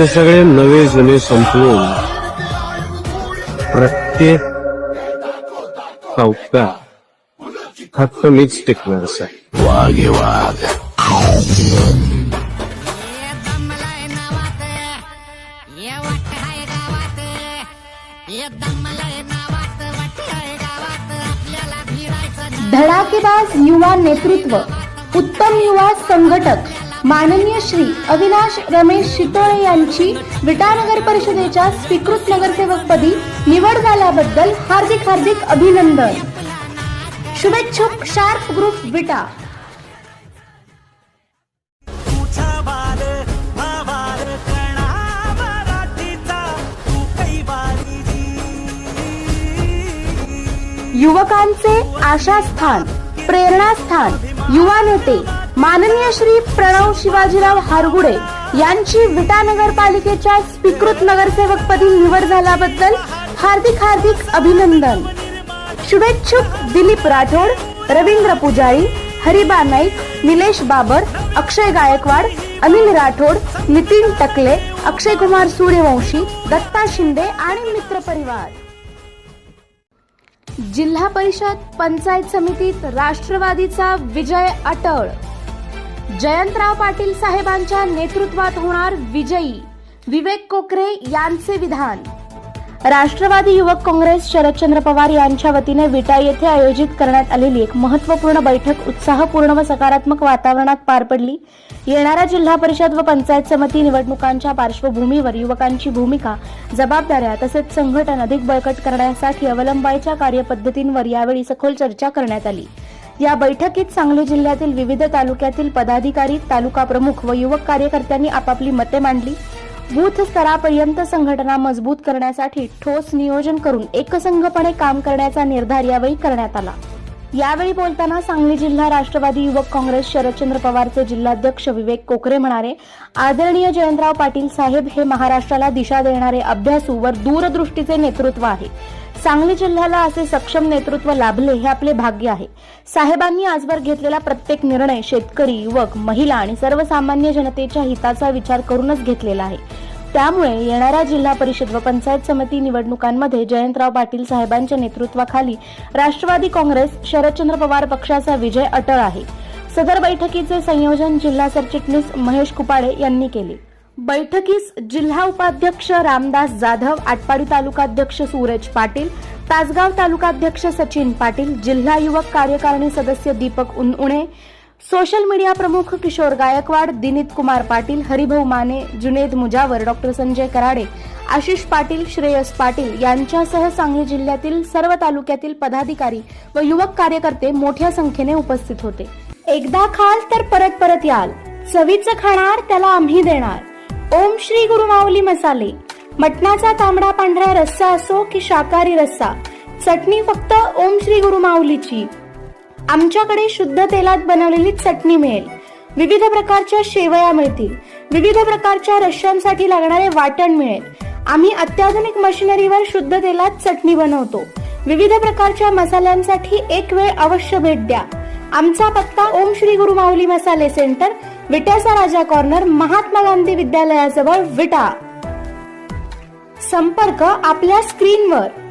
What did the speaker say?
आपले सगळे नवे जुने संपवून प्रत्येक चौका फक्त मीच टिकणार आहे वाघे वाघ. दमलाय नावात ये वाट हाय गावात ये दमलाय नावात वाट हाय गावात आपल्याला फिरायचं धडाकेबाज युवा नेतृत्व उत्तम युवा संघटक माननीय श्री अविनाश रमेश शितोळे यांची विटानगर परिषदेच्या स्वीकृत नगरसेवकपदी निवड झाल्याबद्दल हार्दिक हार्दिक अभिनंदन. शुभेच्छुक शार्प ग्रुप विटा. युवकांचे आशास्थान प्रेरणास्थान युवा नेते माननीय श्री प्रणव शिवाजीराव हारगुडे यांची विटा नगरपालिकेच्या स्वीकृत नगरसेवकपदी निवड झाल्याबद्दल हार्दिक हार्दिक अभिनंदन. शुभेच्छुक दिलीप राठोड रवींद्र पुजारी हरिबा नाईक निलेश बाबर अक्षय गायकवाड अनिल राठोड नितीन टकले अक्षय कुमार सूर्यवंशी दत्ता शिंदे आणि मित्रपरिवार जिल्हा परिषद पंचायत समितीत राष्ट्रवादीचा विजय अटळ जयंतराव पाटील साहेबांच्या नेतृत्वात होणार विजयी विवेक कोकरे यांचे विधान. राष्ट्रवादी युवक काँग्रेस शरदचंद्र पवार यांच्या वतीने विटा येथे आयोजित करण्यात आलेली एक महत्त्वपूर्ण बैठक उत्साहपूर्ण व सकारात्मक वातावरणात पार पडली. येणाऱ्या जिल्हा परिषद व पंचायत समिती निवडणुकांच्या पार्श्वभूमीवर युवकांची भूमिका जबाबदाऱ्या तसेच संघटन अधिक बळकट करण्यासाठी अवलंबायच्या कार्यपद्धतींवर यावेळी सखोल चर्चा करण्यात आली. या बैठकीत सांगली जिल्ह्यातील विविध तालुक्यातील पदाधिकारी तालुका प्रमुख व युवक कार्यकर्त्यांनी आपापली मते मांडली. बूथ स्तरापर्यंत संघटना मजबूत करण्यासाठी ठोस नियोजन करून एकसंघपणे काम करण्याचा निर्धार यावेळी करण्यात आला. यावेळी बोलताना सांगली जिल्हा राष्ट्रवादी युवक काँग्रेस शरदचंद्र पवारचे जिल्हाध्यक्ष विवेक कोकरे म्हणाले आदरणीय जयंतराव पाटील साहेब हे महाराष्ट्राला दिशा देणारे अभ्यासू व दूरदृष्टीचे नेतृत्व आहे. सांगली जिल्ह्याला असे सक्षम नेतृत्व लाभले हे आपले भाग्य आहे. साहेबांनी आजवर घेतलेला प्रत्येक निर्णय शेतकरी युवक महिला आणि सर्वसामान्य जनतेच्या हिताचा विचार करूनच घेतलेला आहे. त्यामुळे येणाऱ्या जिल्हा परिषद व पंचायत समिती निवडणुकांमध्ये जयंतराव पाटील साहेबांच्या नेतृत्वाखाली राष्ट्रवादी काँग्रेस शरदचंद्र पवार पक्षाचा विजय अटळ आहे. सदर बैठकीचे संयोजन जिल्हा सरचिटणीस महेश कुपाडे यांनी केले. बैठकीस जिल्हा उपाध्यक्ष रामदास जाधव आटपाडी तालुकाध्यक्ष सूरज पाटील तासगाव तालुकाध्यक्ष सचिन पाटील जिल्हा युवक कार्यकारिणी सदस्य दीपक उनउणे सोशल मीडिया प्रमुख किशोर गायकवाड दिनीत कुमार पाटील हरिभाऊ माने जुनेद मुजावर डॉक्टर संजय कराडे आशिष पाटील श्रेयस पाटील यांच्यासह सांगली जिल्ह्यातील सर्व तालुक्यातील पदाधिकारी व युवक कार्यकर्ते मोठ्या संख्येने उपस्थित होते. एकदा खाल तर परत परत याल. चवीचं खाणार त्याला आम्ही देणार. ओम श्री गुरु माऊली मसाले. मटणाचा तांबडा पांढरा रस्सा असो की शाकाहारी रस्सा चटणी फक्त ओम श्री गुरु माऊलीची. आमच्याकडे शुद्ध तेलात बनवलेली चटणी मिळेल. विविध प्रकारच्या शेवया मिळतील. विविध प्रकारच्या रश्यांसाठी लागणारे वाटण मिळेल. आम्ही अत्याधुनिक मशिनरीवर शुद्ध तेलात चटणी बनवतो. विविध प्रकारच्या मसाल्यांसाठी एक वेळ अवश्य भेट द्या. आमचा पत्ता ओम श्री गुरु माऊली मसाले सेंटर विट्याचा राजा कॉर्नर महात्मा गांधी विद्यालयाजवळ विटा. संपर्क आपल्या स्क्रीनवर.